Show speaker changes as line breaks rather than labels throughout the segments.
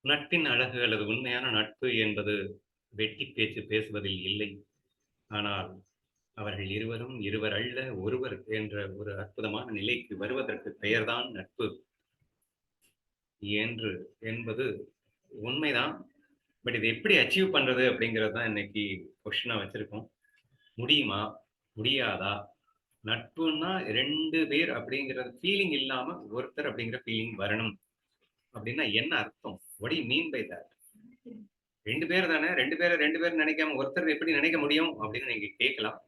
நட்பின் அழகு அல்லது உண்மையான நட்பு என்பது வெட்டி பேச்சு பேசுவதில் இல்லை. ஆனால், அவர்கள் இருவரும் இருவர் அல்ல ஒருவர் என்ற ஒரு அற்புதமான நிலைக்கு வருவதற்கு பெயர்தான் நட்பு. என்று என்பது உண்மைதான். பட் இதை எப்படி அச்சீவ் பண்றது அப்படிங்கிறது தான் இன்னைக்கு கொஸ்டினா வச்சிருக்கோம். முடியுமா? முடியாதா? நட்புன்னா ரெண்டு பேர் அப்படிங்கிற ஃபீலிங் இல்லாம ஒருத்தர் அப்படிங்கிற ஃபீலிங் வரணும். அப்படின்னா என்ன அர்த்தம்? What you mean by that? ரெண்டு பேர் தானே ரெண்டு பேரை ரெண்டு பேரும் நினைக்காம ஒருத்தர் எப்படி நினைக்க முடியும்? அப்படின்னு நீங்க கேட்கலாம்.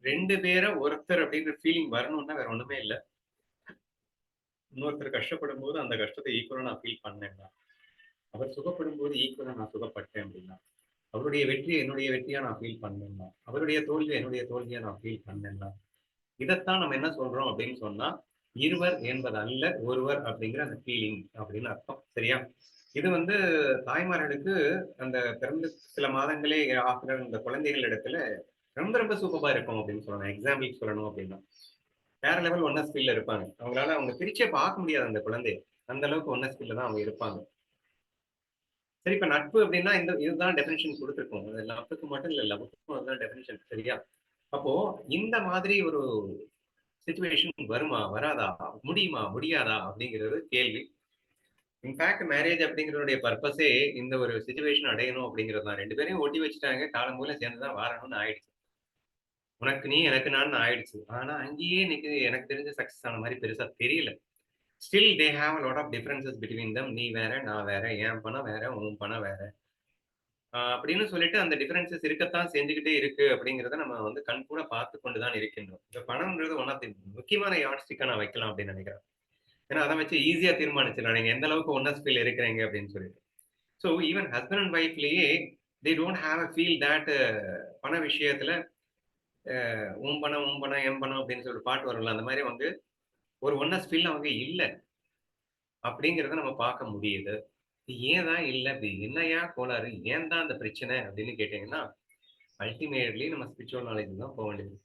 ரெண்டு பேர ஒருத்தர் அப்படின்ற ஃபீலிங் வரணும்னா வேற ஒண்ணுமே இல்லை இன்னொருத்தர் கஷ்டப்படும் போது அந்த கஷ்டத்தை ஈக்குவலா நான் ஃபீல் பண்ணேன்னா. அவர் சுகப்படும் போது ஈக்குவலா நான் சுகப்பட்டேன் அப்படின்னா. அவருடைய வெற்றியை என்னுடைய வெற்றியா நான் ஃபீல் பண்ணேன்னா. அவருடைய தோல்வியை என்னுடைய தோல்வியா நான் ஃபீல் பண்ணேன்னா. இதத்தான் நம்ம என்ன சொல்றோம் அப்படின்னு சொன்னா, இருவர் என்பது அல்ல ஒருவர் அப்படிங்கிற அந்த ஃபீலிங் அப்படின்னு அர்த்தம். சரியா? இது வந்து தாய்மார்களுக்கு அந்த பிறந்த சில மாதங்களே ஆகிற அந்த குழந்தைகள் இடத்துல ரொம்ப ரொம்ப சூப்பர்பா இருக்கும் அப்படின்னு சொல்லலாம். எக்ஸாம்பிள் சொல்லணும் அப்படின்னா. வேற லெவல் ஒன்னா ஃபீல்ல இருப்பாங்க. அவங்களால அவங்க பிரிச்சே பார்க்க முடியாது அந்த குழந்தைய. அந்த அளவுக்கு ஒன்னா ஃபீல்ல தான் அவங்க இருப்பாங்க. சரி இப்ப நட்பு அப்படின்னா இந்த இதுதான் டெஃபினேஷன் கொடுத்துருக்கோம் நட்புக்கு மட்டும் இல்ல லவ்வுக்கும் அதுதான் டெஃபினேஷன் சரியா? அப்போ இந்த மாதிரி ஒரு சுச்சுவேஷன் வருமா? வராதா? முடியுமா? முடியாதா? அப்படிங்கிறது கேள்வி. இன்ஃபேக்ட் மேரேஜ் அப்படிங்கிறதுடைய பர்பஸே இந்த ஒரு சுச்சுவேஷன் அடையணும் அப்படிங்கிறது தான். ரெண்டு பேரையும் ஒட்டி வச்சுட்டாங்க. காலம் பூரா சேர்ந்து தான் ஆயிடுச்சு. உனக்கு நீ, எனக்கு நான் ஆயிடுச்சு. ஆனா அங்கேயே இன்னைக்கு எனக்கு தெரிஞ்ச சக்சஸ் ஆன மாதிரி பெருசா தெரியல. Still they have lot of differences between them நீ வேற, நான் வேற, என் பணம் வேற, உன் பணம் வேற. அப்படின்னு சொல்லிட்டு அந்த டிஃபரன்சஸ் இருக்கத்தான் செஞ்சுக்கிட்டே இருக்கு அப்படிங்கிறத நம்ம வந்து கண்கூட பார்த்து கொண்டு தான் இருக்கின்றோம். இந்த பணம்ன்றது ஒன் ஆஃப் தி முக்கியமான யார்ட்ஸ்டிக்கா நான் வைக்கலாம் அப்படின்னு நினைக்கிறேன். ஏன்னா அதை வச்சு ஈஸியா தீர்மானிச்சிடலாம். நீங்க எந்த அளவுக்கு ஒன்னஸ் ஃபீல் இருக்கிறீங்க அப்படின்னு சொல்லிட்டு. So even husband and ஒய்ஃப்லேயே they don't have a feel that பண விஷயத்துல அ உன் பணம், உன் பணம், என் பணம் அப்படின்னு சொல்லிட்டு பாட்டு வரும்ல. அந்த மாதிரி வந்து ஒரு ஒன்னஸ் ஃபீல் அவங்க இல்லை அப்படிங்கிறத நம்ம பார்க்க முடியுது. ஏன் தான் இல்ல? என்னையா என்னய்யா கோளாறு? ஏன் தான் அந்த பிரச்சனை? அப்படின்னு கேட்டீங்கன்னா, அல்டிமேட்லி நம்ம ஸ்பிரிச்சுவல் நாலேஜ் தான் போக வேண்டியது.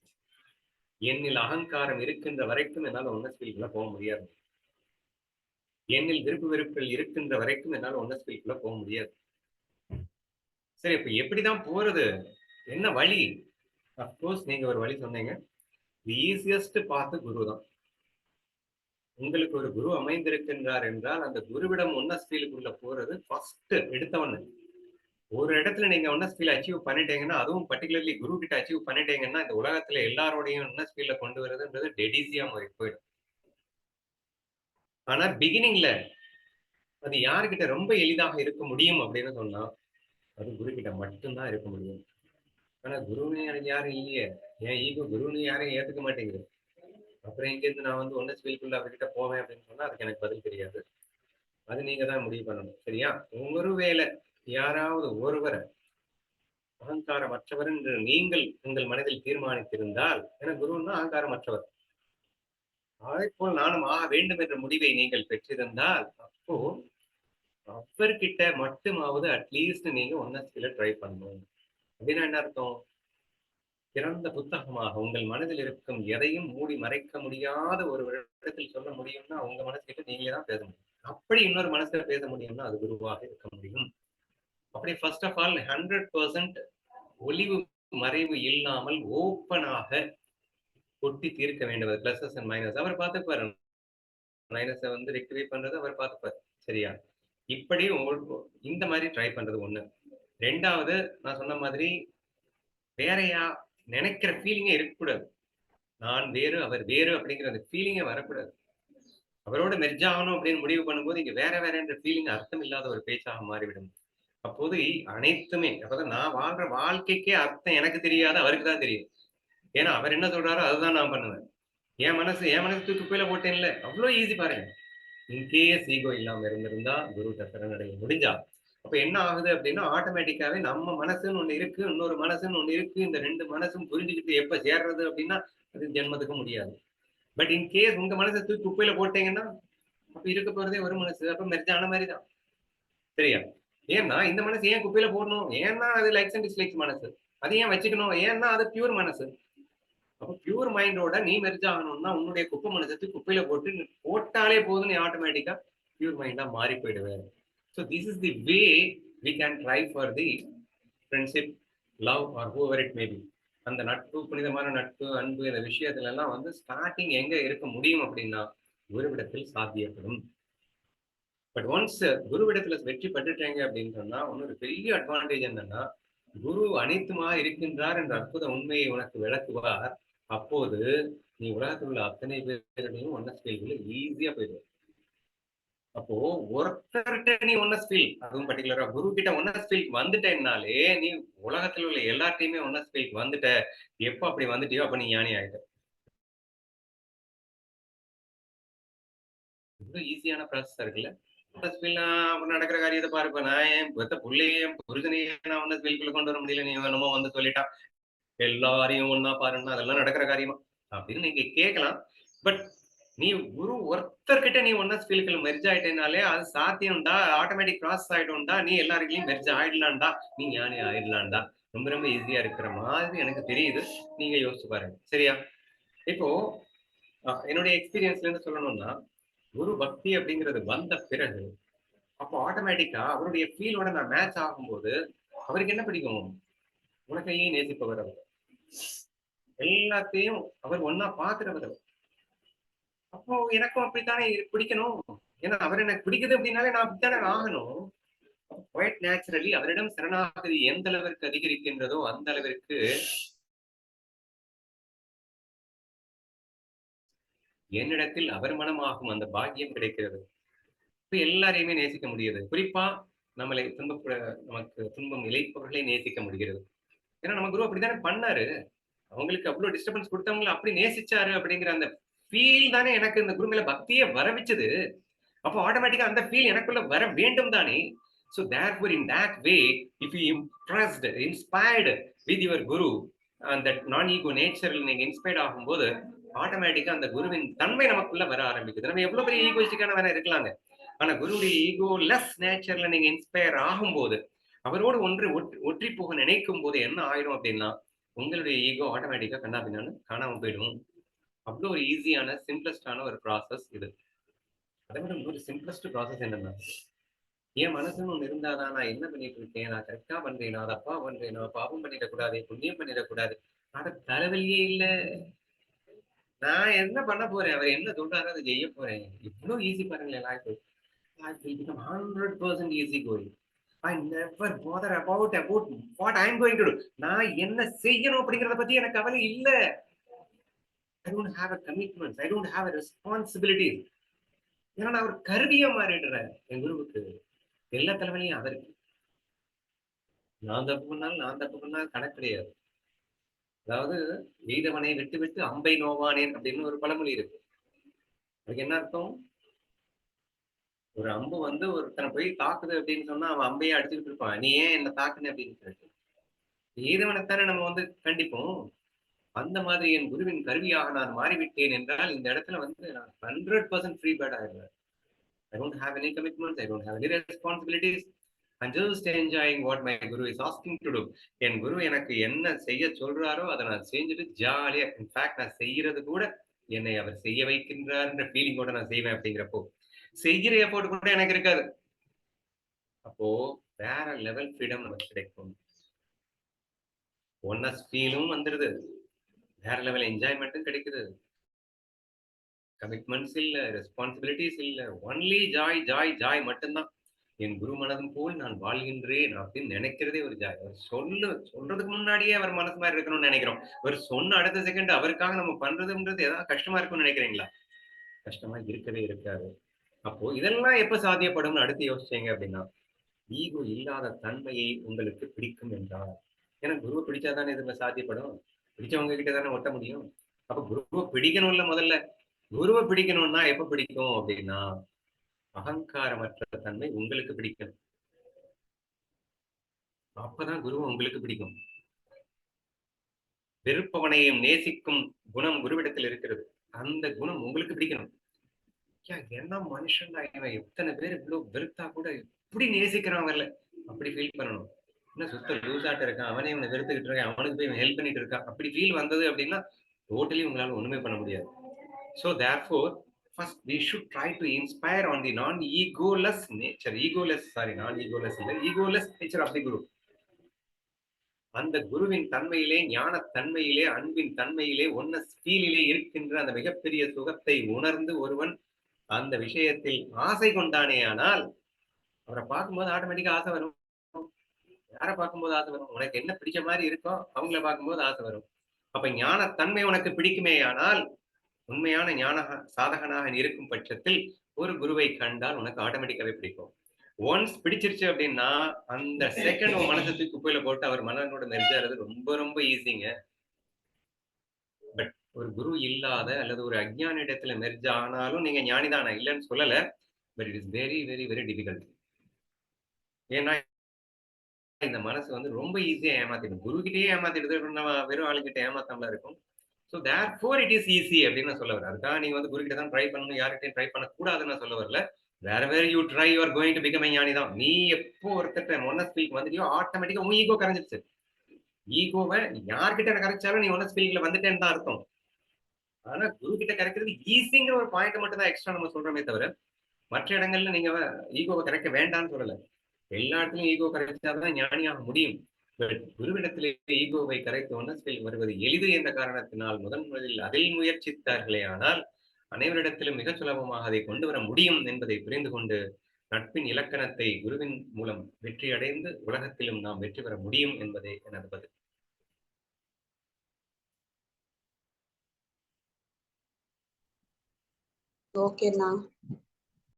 என்னில் அகங்காரம் இருக்கின்ற வரைக்கும் என்னால ஒன்னஸ் ஃபீல்க்குள்ள போக முடியாது. என்னில் விருப்பு வெறுப்புகள் இருக்கின்ற வரைக்கும் என்னால ஒன்னஸ் ஃபீல்க்குள்ள போக முடியாது. சரி இப்ப எப்படிதான் போறது? என்ன வழி? அப்கோர்ஸ் நீங்க ஒரு வழி சொன்னீங்க. தி ஈஸியஸ்ட் பாத் குரு தான். உங்களுக்கு ஒரு குரு அமைந்திருக்கின்றார் என்றால், அந்த குருவிடம் ஒன்னஸ் ஸ்டீலுக்குள்ள போறது ஃபர்ஸ்ட் எடுத்தவன் ஒரு இடத்துல நீங்க ஒன்னஸ் ஃபீல் அச்சீவ் பண்ணிட்டீங்கன்னா, அதுவும் பர்ட்டிகுலர்லி குரு கிட்ட அச்சீவ் பண்ணிட்டீங்கன்னா, இந்த உலகத்துல எல்லாரோடையும் ஒன்னஸ் ஃபீல்ல கொண்டு வருதுன்றது டெடிசியா மாதிரி போயிடும். ஆனா பிகினிங்ல அது யார்கிட்ட ரொம்ப எளிதாக இருக்க முடியும் அப்படின்னு சொன்னா, அது குரு கிட்ட மட்டும் தான் இருக்க முடியும். ஆனா குருன்னு யாரும் இல்லையே. என் ஈகோ குருன்னு யாரையும் ஏத்துக்க மாட்டேங்குது. அப்புறம் இங்கேருந்து நான் வந்து ஒன்னஸ் ஃபீல்க்குள்ள அவர்கிட்ட போவேன் அப்படின்னு சொன்னால் அதுக்கு எனக்கு பதில் தெரியாது. அது நீங்க தான் முடிவு பண்ணணும். சரியா? ஒருவேளை யாராவது ஒருவர அகங்காரமற்றவர் என்று நீங்கள் உங்கள் மனதில் தீர்மானித்திருந்தால், என குருன்னா அகங்காரமற்றவர். போல் நானும் ஆக வேண்டும் என்ற முடிவை நீங்கள் பெற்றிருந்தால், அப்போ அவர்கிட்ட மட்டுமாவது அட்லீஸ்ட் நீங்க ஒன்னஸ் ஃபீல ட்ரை பண்ணணும். அப்படின்னா என்ன அர்த்தம்? திறந்த புத்தகமாக உங்கள் மனதில் இருக்கும் எதையும் மூடி மறைக்க முடியாத ஒரு இடத்தில் சொல்ல முடியும்னா, உங்க மனசுக்கிட்ட நீங்களே தான் பேச முடியும். அப்படி இன்னொரு மனசுல பேச முடியும்னா, அது குருவாக இருக்க முடியும். அப்படி ஃபர்ஸ்ட் ஆஃப் ஆல் 100% ஒளிவு மறைவு இல்லாமல் ஓப்பனாக கொட்டி தீர்க்க வேண்டும் பிளஸஸ் அண்ட் மைனஸ். அவர் பார்த்துப்பாரு. மைனஸை வந்து ரெக்டிஃபை பண்றது அவர் பார்த்துப்பாரு. சரியா? இப்படி உங்களுக்கு இந்த மாதிரி ட்ரை பண்றது 1. 2வது நான் சொன்ன மாதிரி வேறையா நினைக்கிற ஃபீலிங்கே இருக்கக்கூடாது. நான் வேறு, அவர் வேறு அப்படிங்கிற அந்த ஃபீலிங்கே வரக்கூடாது. அவரோட மெர்ஜ் ஆகணும் அப்படின்னு முடிவு பண்ணும்போது, இங்க வேற வேறன்ற ஃபீலிங் அர்த்தம் இல்லாத ஒரு பேச்சாக மாறிவிடும். அப்போது அனைத்துமே அப்பதான் நான் வாழ்ற வாழ்க்கைக்கே அர்த்தம் எனக்கு தெரியாது. அவருக்கு தான் தெரியும். ஏன்னா அவர் என்ன சொல்றாரோ அதுதான் நான் பண்ணுவேன். என் மனசு என் மனசு தூக்கி குப்பையில போட்டேன்ல. அவ்வளோ ஈஸி பாருங்க. இன்கேஸ் ஈகோ இல்லாம இருந்திருந்தா குரு தசரன் அடைய முடிஞ்சா, அப்ப என்ன ஆகுது அப்படின்னா, ஆட்டோமேட்டிக்காவே நம்ம மனசுன்னு ஒண்ணு இருக்கு. இன்னொரு மனசுன்னு ஒண்ணு இருக்கு. இந்த ரெண்டு மனசும் புரிஞ்சுக்கிட்டு எப்ப சேர்றது அப்படின்னா, அது ஜென்மத்துக்கு முடியாது. பட் இன்கேஸ் உங்க மனசை தூக்கி குப்பையில போட்டீங்கன்னா, அப்ப இருக்க போறதே ஒரு மனசு. அப்ப மெர்ஜ் ஆன தான். சரியா? ஏன்னா இந்த மனசு ஏன் குப்பையில போடணும்? ஏன்னா அது லைக்ஸ் அண்ட் டிஸ்லைக்ஸ் மனசு. அது ஏன் வச்சுக்கணும்? ஏன்னா அது பியூர் மனசு. அப்ப பியூர் மைண்டோட நீ மெர்ஜ் ஆகணும்னா, உன்னுடைய குப்பை மனசத்துக்கு குப்பையில போட்டு போட்டாலே போதும் நீ ஆட்டோமேட்டிக்கா பியூர் மைண்டா மாறி So this this is the way can can try for the friendship love or it it maybe அந்த நட்பு புனிதமான நட்பு அன்பு இந்த விஷயத்துல எல்லாம் வந்து ஸ்டார்டிங் எங்க இருக்க முடியும் அப்படின்னா குருவிடத்தில் சாத்தியப்படும். பட் ஒன்ஸ் குருவிடத்துல வெற்றி பெற்றுட்டீங்க அப்படின்னு சொன்னா ஒரு பெரிய அட்வான்டேஜ் என்னன்னா குரு அனைத்துமா இருக்கின்றார் என்ற அற்புத உண்மையை உனக்கு விளக்குவார். அப்போது நீ உலகத்தில் உள்ள அத்தனை பேருடையும் ஒன்ன ஸ்கேல்களை ஈஸியா போயிடுவார். அப்போ ஒருத்தர்கிட்ட நீ ஒன்னஸ் ஃபீல் அதுவும் பர்டிகுலரா குரு கிட்ட ஒன்னஸ் ஃபீல் வந்துட்டேன்னாலே நீ உலகத்துல உள்ள எல்லாத்தையுமே ஒன்னஸ் ஃபீல் வந்துட்ட. எப்ப அப்படி வந்துட்டியோ அப்ப நீ ஞானி ஆயிட்ட. ரொம்ப ஈஸியான ப்ராசஸ் இருக்குல்ல? ஒன்னஸ் ஃபீல் நடக்கிற காரியத்தை பாருப்ப நான் என் பெத்த புள்ளையே என் நான் ஒன்னஸ் ஃபீல்குள்ள கொண்டு வர முடியல. நீ என்னமோ வந்து சொல்லிட்டான் எல்லாரையும் ஒன்னா பாருன்னா அதெல்லாம் நடக்கிற காரியமா? அப்படின்னு நீங்க கேட்கலாம். பட் நீ குரு ஒருத்தர்கிட்ட நீ ஒன்னா ஸ்பீல்கள் மெர்ஜ் ஆயிட்டேனாலே அது சாத்தியம்டா ஆட்டோமேட்டிக் ப்ராசஸ் ஆயிடும்டா நீ எல்லாருக்கையும் மெர்ஜ் ஆயிடலாம்டா நீ ஞானி ஆயிடலாம்டா. ரொம்ப ரொம்ப ஈஸியா இருக்கிற மாதிரி எனக்கு தெரியுது. நீங்க யோசிச்சு பாருங்க. சரியா? இப்போ என்னுடைய எக்ஸ்பீரியன்ஸ்ல இருந்து சொல்லணும்னா குரு பக்தி அப்படிங்கிறது வந்த பிறகு அப்போ ஆட்டோமேட்டிக்கா அவருடைய ஃபீலோட நான் மேட்ச் ஆகும்போது அவருக்கு என்ன பிடிக்கும்? உனக்கையே நேசிப்பவர் அவர். எல்லாத்தையும் அவர் ஒன்னா பாக்குறவர் அவர். அப்போ எனக்கும் அப்படித்தானே பிடிக்கணும். ஏன்னா அவர் எனக்கு பிடிக்குது அப்படின்னாலே நான் அப்படித்தானே ஆகணும். குவைட் நேச்சுரலி அவரிடம் சரணாகதி எந்த அளவிற்கு அதிகரிக்கின்றதோ அந்த அளவிற்கு என்னிடத்தில் அவர் மனமாகும் அந்த பாக்கியம் கிடைக்கிறது. இப்ப எல்லாரையுமே நேசிக்க முடியுது. குறிப்பா நம்மளை துன்பப்பட நமக்கு துன்பம் இழைப்பவர்களை நேசிக்க முடிகிறது. ஏன்னா நம்ம குரு அப்படித்தானே பண்ணாரு. அவங்களுக்கு அவ்வளவு டிஸ்டர்பன்ஸ் கொடுத்தவங்களை அப்படி நேசிச்சாரு அப்படிங்கிற அந்த ஃபீல் தானே எனக்கு இந்த குரு மேல பக்தியே வர வச்சது. அப்போ ஆட்டோமேட்டிக்கா அந்த ஃபீல் எனக்குள்ள வர வேண்டும் தானே. So therefore in that way if you impressed inspired with your guru அந்த நான் ஈகோ நேச்சரில் நீங்க இன்ஸ்பயர்ட் ஆகும்போது ஆட்டோமேட்டிக்கா அந்த குருவின் தன்மை நமக்குள்ள வர ஆரம்பிக்குது. நம்ம எவ்வளவு பெரிய ஈகோயிஸ்டிக்கான வேணா இருக்கலாங்க. ஆனா குருவுடைய ஈகோ லெஸ் நேச்சர்ல நீங்க இன்ஸ்பயர் ஆகும்போது அவரோடு ஒன்று ஒற்றி ஒற்றி போக நினைக்கும் போது என்ன ஆயிடும் அப்படின்னா உங்களுடைய ஈகோ ஆட்டோமேட்டிக்கா கண்ணா பின்னான்னு காணாம போயிடும். அவ்வளோ ஒரு ஈஸியான சிம்பிளஸ்டான ஒரு ப்ராசஸ் இது. அதை விட ஒரு சிம்பிளஸ்ட் ப்ராசஸ் என்னன்னா என் மனசுன்னு ஒன்று இருந்தாதான் நான் என்ன பண்ணிட்டு இருக்கேன்? நான் கரெக்டா பண்றேனா? தப்பா பண்றேனா? பாவம் பண்ணிடக்கூடாது புண்ணியம் பண்ணிடக்கூடாது அதை தலைவலியே இல்லை. நான் என்ன பண்ண போறேன்? அவர் என்ன சொல்றாரு அதை செய்ய போறேன். இவ்வளோ ஈஸி பாருங்களேன் லைஃப் ஹண்ட்ரட் பர்சன்ட் ஈஸி கோயில் I never bother about about what I going going do. நான் என்ன செய்யணும் அப்படிங்கறத பத்தி எனக்கு கவலை இல்லை. I don't have a commitment I don't have a responsibility ஏன்னா நான் ஒரு கருவியா மாறிடுறேன் என் குருவுக்கு எல்லா தலைவலியும் அவருக்கு. நான் தப்பு பண்ணாலும் நான் தப்பு பண்ணாலும் கணக்கு கிடையாது. அதாவது எய்தவனை விட்டு விட்டு அம்பை நோவானேன் அப்படின்னு ஒரு பழமொழி இருக்கு. அதுக்கு என்ன அர்த்தம்? ஒரு அம்பு வந்து ஒருத்தனை போய் தாக்குது அப்படின்னு சொன்னா அவன் அம்பையே அடிச்சுக்கிட்டு இருப்பான். நீ ஏன் என்ன தாக்குன அப்படின்னு சொல்லிட்டு. எய்தவனைத்தானே நம்ம வந்து கண்டிப்போம். அந்த மாதிரி என் குருவின் கருவியாக நான் மாறிவிட்டேன் என்றால் இந்த இடத்துல வந்து நான் ஹண்ட்ரட் பர்சன்ட் ஃப்ரீ பேட் ஆயிடுவேன். I don't have any commitments I don't have any responsibilities I just enjoying what my guru is asking to do என் குரு எனக்கு என்ன செய்ய சொல்றாரோ அதை நான் செஞ்சுட்டு ஜாலியா இன்ஃபேக்ட் நான் செய்யறது கூட என்னை அவர் செய்ய வைக்கின்றார்ன்ற ஃபீலிங்கோட நான் செய்வேன் அப்படிங்கிறப்போ செய்கிற எஃபோர்ட் கூட எனக்கு இருக்காது. அப்போ வேற லெவல் ஃப்ரீடம் நமக்கு கிடைக்கும். ஒன்னஸ் ஃபீலும் வந்துருது. வேற லெவல் என்ஜாய்மெண்ட்டும் கிடைக்குது. கமிட்மெண்ட்ஸ் இல்ல ரெஸ்பான்சிபிலிட்டிஸ் இல்ல ஒன்லி ஜாய் ஜாய் ஜாய் மட்டும்தான். என் குரு மனதும் போல் நான் வாழ்கின்றேன் அப்படின்னு நினைக்கிறதே ஒரு ஜாய் அவர் சொல்லு சொல்றதுக்கு முன்னாடியே அவர் மனசு மாதிரி இருக்கணும்னு நினைக்கிறோம். ஒரு சொன்ன அடுத்த செகண்ட் அவருக்காக நம்ம பண்றதுன்றது ஏதாவது கஷ்டமா இருக்கும்னு நினைக்கிறீங்களா? கஷ்டமா இருக்கவே இருக்காது. அப்போ இதெல்லாம் எப்ப சாத்தியப்படும்னு அடுத்து யோசிச்சீங்க அப்படின்னா ஈகோ இல்லாத தன்மையை உங்களுக்கு பிடிக்கும் என்றால். ஏன்னா குருவை பிடிச்சாதானே இதுல சாத்தியப்படும்? பிடிச்சவங்க கிட்ட தானே ஒட்ட முடியும்? அப்ப குருவை பிடிக்கணும்ல முதல்ல. குருவை பிடிக்கணும்னா எப்ப பிடிக்கும் அப்படின்னா அகங்காரமற்ற தன்மை உங்களுக்கு பிடிக்கும். அப்பதான் குருவை உங்களுக்கு பிடிக்கும். வெறுப்பவனையும் நேசிக்கும் குணம் குருவிடத்தில் இருக்கிறது. அந்த குணம் உங்களுக்கு பிடிக்கணும். என்ன மனுஷன் இவன்? எத்தனை பேர் இவ்வளவு வெறுத்தா கூட இப்படி நேசிக்கிறான் வரல. அப்படி ஃபீல் பண்ணணும். என்ன சுத்த லூசாட்ட இருக்கான் அவனே இவனை வெறுத்துக்கிட்டு இருக்கான் அவனுக்கு போய் ஹெல்ப் பண்ணிட்டு இருக்கான். அப்படி ஃபீல் வந்தது அப்படின்னா டோட்டலி உங்களால ஒண்ணுமே பண்ண முடியாது. So therefore first we should try to inspire on the non egoless nature egoless sorry non egoless இல்ல, egoless nature of the guru அந்த குருவின் தன்மையிலே ஞான தன்மையிலே அன்பின் தன்மையிலே ஒன்ன ஸ்டீலிலே இருக்கின்ற அந்த மிகப்பெரிய சுகத்தை உணர்ந்து ஒருவன் அந்த விஷயத்தில் ஆசை கொண்டானே ஆனால் அவரை பார்க்கும்போது ஆட்டோமேட்டிக்கா ஆசை வரும். யாரை பார்க்கும்போது ஆசை வரும்? உனக்கு என்ன பிடிச்ச மாதிரி இருக்கோ அவங்கள பார்க்கும்போது ஆசை வரும். அப்ப ஞான தன்மை உனக்கு பிடிக்குமேயானால் உண்மையான ஞான சாதகனாக இருக்கும் பட்சத்தில் ஒரு குருவை கண்டால் உனக்கு ஆட்டோமேட்டிக்காவே பிடிக்கும். ஒன்ஸ் பிடிச்சிருச்சு அப்படின்னா அந்த செகண்ட் உன் மனசை தூக்கி குப்பையில போட்டு அவர் மனதனோட மெர்ஜாறது ரொம்ப ரொம்ப ஈஸிங்க பட் ஒரு குரு இல்லாத அல்லது ஒரு அஜ்ஞான இடத்துல மெர்ஜ் ஆனாலும் நீங்க ஞானிதானா? இல்லைன்னு சொல்லல. But it is very very very difficult ஏன்னா இந்த மனசு வந்து ரொம்ப ஈஸியா ஏமாத்திடும். குரு கிட்டயே ஏமாத்திடுது நம்ம வெறும் ஆளுகிட்ட ஏமாத்தாமல இருக்கும். So therefore it is easy அப்படின்னு நான் சொல்ல வரேன். அதுக்காக நீங்க வந்து குருகிட்ட தான் ட்ரை பண்ணணும் யார்கிட்டையும் ட்ரை பண்ணக்கூடாதுன்னு நான் சொல்ல வரல. வேற வேற you try you are going to become ஞானி தான். நீ எப்போ ஒருத்தர் ஒன்ன ஸ்பீக் வந்துட்டியோ ஆட்டோமேட்டிக்கா உன் ஈகோ கரைஞ்சிருச்சு. ஈகோவை யார்கிட்ட கரைச்சாலும் நீ ஒன்ன ஸ்பீக்ல வந்துட்டேன்னு தான் அர்த்தம். ஆனா குரு கிட்ட கரைக்கிறது ஈஸிங்கிற ஒரு பாயிண்ட் மட்டும் தான் எக்ஸ்ட்ரா நம்ம சொல்றோமே தவிர மற்ற இடங்கள்ல நீங்க ஈகோவை கரைக்க வேண்டாம்னு சொல்லல. எல்லா ஈகோ கரைச்சாதான் ஞானியாக முடியும். குருவிடத்திலே ஈகோவை கரைத்து ஒன்னஸ்பில் வருவது எளிது என்ற காரணத்தினால் முதன் முதலில் அதில் முயற்சித்தார்களே ஆனால் அனைவரிடத்திலும் மிக சுலபமாக அதை கொண்டு வர முடியும் என்பதை புரிந்து கொண்டு நட்பின் இலக்கணத்தை குருவின் மூலம் வெற்றி அடைந்து உலகத்திலும் நாம் வெற்றி பெற முடியும் என்பதே எனது பதில்.
ஓகேண்ணா